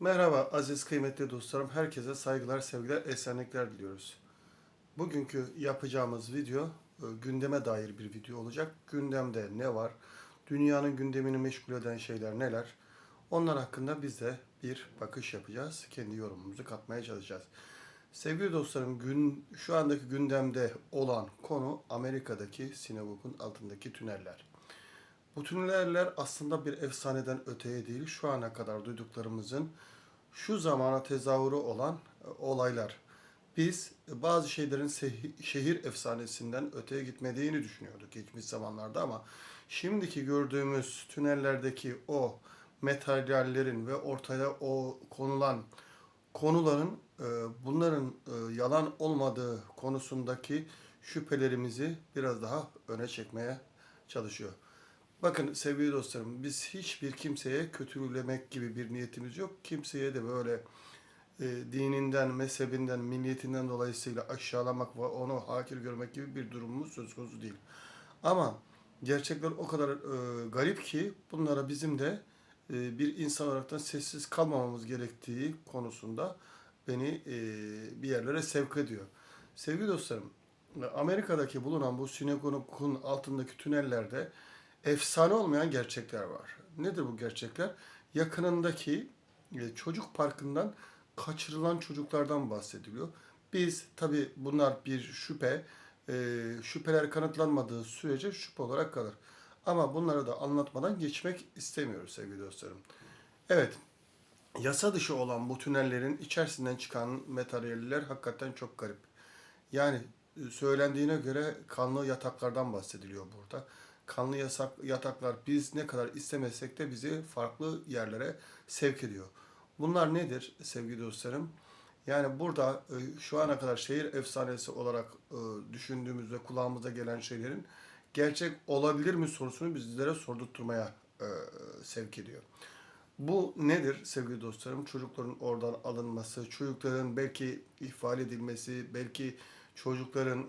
Merhaba aziz kıymetli dostlarım. Herkese saygılar, sevgiler, esenlikler diliyoruz. Bugünkü yapacağımız video e, gündeme dair bir video olacak. Gündemde ne var? Dünyanın gündemini meşgul eden şeyler neler? Onlar hakkında biz de bir bakış yapacağız. Kendi yorumumuzu katmaya çalışacağız. Sevgili dostlarım, gün şu andaki gündemde olan konu Amerika'daki sinagogun altındaki tüneller. Bu tüneller aslında bir efsaneden öteye değil, şu ana kadar duyduklarımızın şu zamana tezahürü olan e, olaylar. Biz e, bazı şeylerin şehir efsanesinden öteye gitmediğini düşünüyorduk geçmiş zamanlarda ama şimdiki gördüğümüz tünellerdeki o materyallerin ve ortaya o konulan konuların e, bunların yalan olmadığı konusundaki şüphelerimizi biraz daha öne çekmeye çalışıyor. Bakın sevgili dostlarım biz hiçbir kimseye kötülemek gibi bir niyetimiz yok. Kimseye de böyle e, dininden, mezhebinden, milliyetinden dolayısıyla aşağılamak ve onu hakir görmek gibi bir durumumuz söz konusu değil. Ama gerçekler o kadar e, garip ki bunlara bizim de e, bir insan olarak sessiz kalmamamız gerektiği konusunda beni e, bir yerlere sevk ediyor. Sevgili dostlarım, Amerika'daki bulunan bu sinagogun altındaki tünellerde efsane olmayan gerçekler var. Nedir bu gerçekler? Yakınındaki e, çocuk parkından kaçırılan çocuklardan bahsediliyor. Biz tabi bunlar bir şüphe, e, şüpheler kanıtlanmadığı sürece şüphe olarak kalır. Ama bunları da anlatmadan geçmek istemiyoruz sevgili dostlarım. Evet, yasa dışı olan bu tünellerin içerisinden çıkan materyaller hakikaten çok garip. Yani e, söylendiğine göre kanlı yataklardan bahsediliyor burada. Kanlı yasak, yataklar biz ne kadar istemesek de bizi farklı yerlere sevk ediyor. Bunlar nedir sevgili dostlarım? Yani burada e, şu ana kadar şehir efsanesi olarak e, düşündüğümüzde kulağımıza gelen şeylerin gerçek olabilir mi sorusunu bizlere sordurtmaya e, sevk ediyor. Bu nedir sevgili dostlarım? Çocukların oradan alınması, çocukların belki ihfal edilmesi, belki çocukların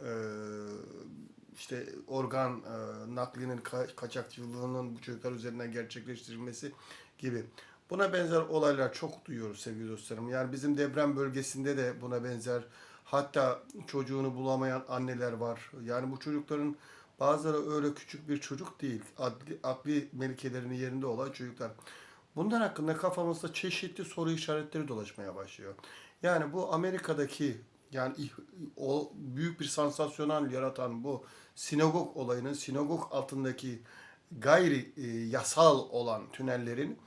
işte organ e, naklinin ka- kaçakçılığının bu çocuklar üzerinden gerçekleştirilmesi gibi. Buna benzer olaylar çok duyuyoruz sevgili dostlarım. Yani bizim deprem bölgesinde de buna benzer hatta çocuğunu bulamayan anneler var. Yani bu çocukların bazıları öyle küçük bir çocuk değil. Adli, akli melikelerinin yerinde olan çocuklar. Bunlar hakkında kafamızda çeşitli soru işaretleri dolaşmaya başlıyor. Yani bu Amerika'daki yani o büyük bir sansasyonel yaratan bu sinagog olayının sinagog altındaki gayri e, yasal olan tünellerin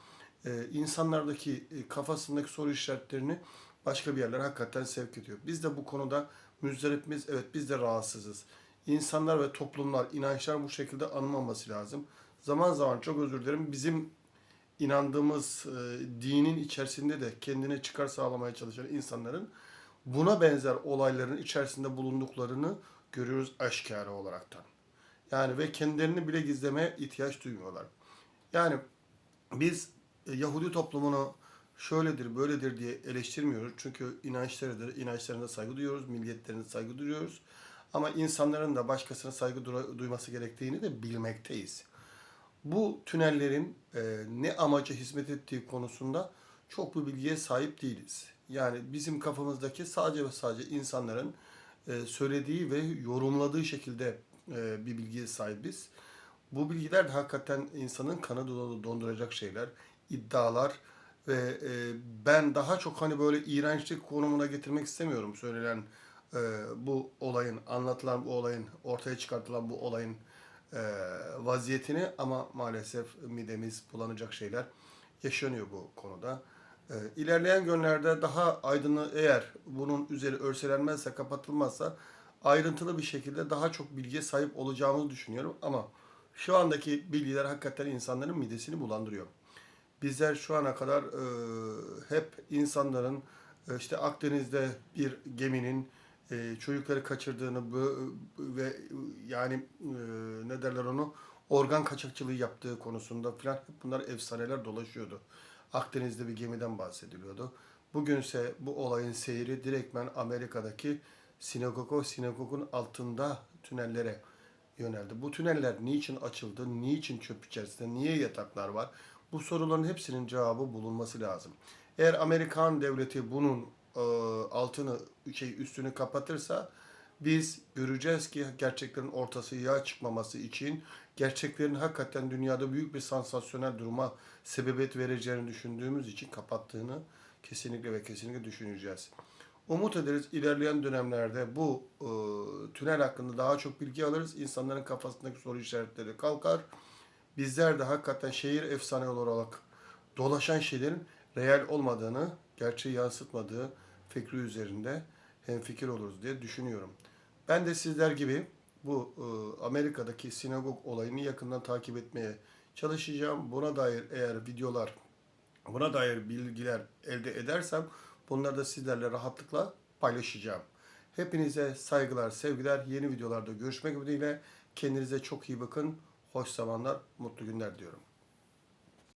e, insanlardaki e, kafasındaki soru işaretlerini başka bir yerlere hakikaten sevk ediyor. Biz de bu konuda müzdaripimiz, evet biz de rahatsızız. İnsanlar ve toplumlar, inançlar bu şekilde anılmaması lazım. Zaman zaman çok özür dilerim bizim inandığımız e, dinin içerisinde de kendine çıkar sağlamaya çalışan insanların buna benzer olayların içerisinde bulunduklarını görüyoruz aşikare olaraktan. Yani ve kendilerini bile gizlemeye ihtiyaç duymuyorlar. Yani biz e, Yahudi toplumunu şöyledir, böyledir diye eleştirmiyoruz. Çünkü inançlarıdır, inançlarına saygı duyuyoruz, milliyetlerine saygı duyuyoruz. Ama insanların da başkasına saygı duyması gerektiğini de bilmekteyiz. Bu tünellerin e, ne amaca hizmet ettiği konusunda çok bir bilgiye sahip değiliz. Yani bizim kafamızdaki sadece ve sadece insanların e, söylediği ve yorumladığı şekilde e, bir bilgiye sahibiz. Bu bilgiler hakikaten insanın kanı do- donduracak şeyler, iddialar ve e, ben daha çok hani böyle iğrençlik konumuna getirmek istemiyorum söylenen bu olayın, anlatılan bu olayın, ortaya çıkartılan bu olayın vaziyetini ama maalesef midemiz bulanacak şeyler yaşanıyor bu konuda. E, ilerleyen günlerde daha aydınlı eğer bunun üzeri örselenmezse, kapatılmazsa ayrıntılı bir şekilde daha çok bilgiye sahip olacağımızı düşünüyorum ama şu andaki bilgiler hakikaten insanların midesini bulandırıyor. Bizler şu ana kadar e, hep insanların e, işte Akdeniz'de bir geminin e, çocukları kaçırdığını ve e, yani e, ne derler onu organ kaçakçılığı yaptığı konusunda filan hep bunlar efsaneler dolaşıyordu. Akdeniz'de bir gemiden bahsediliyordu. Bugünse bu olayın seyri direktmen Amerika'daki sinagogo sinagogun altında tünellere yöneldi. Bu tüneller niçin açıldı? Niçin çöp içerisinde? Niye yataklar var? Bu soruların hepsinin cevabı bulunması lazım. Eğer Amerikan devleti bunun e, altını şey üstünü kapatırsa biz göreceğiz ki gerçeklerin ortasıya çıkmaması için gerçeklerin hakikaten dünyada büyük bir sansasyonel duruma sebebiyet vereceğini düşündüğümüz için kapattığını kesinlikle ve kesinlikle düşüneceğiz. Umut ederiz ilerleyen dönemlerde bu e, tünel hakkında daha çok bilgi alırız. İnsanların kafasındaki soru işaretleri kalkar. Bizler de hakikaten şehir efsane olarak dolaşan şeylerin real olmadığını, gerçeği yansıtmadığı fikri üzerinde hemfikir oluruz diye düşünüyorum. Ben de sizler gibi bu e, Amerika'daki sinagog olayını yakından takip etmeye çalışacağım. Buna dair eğer videolar, buna dair bilgiler elde edersem bunları da sizlerle rahatlıkla paylaşacağım. Hepinize saygılar, sevgiler. Yeni videolarda görüşmek ümidiyle. Kendinize çok iyi bakın. Hoş zamanlar, mutlu günler diyorum.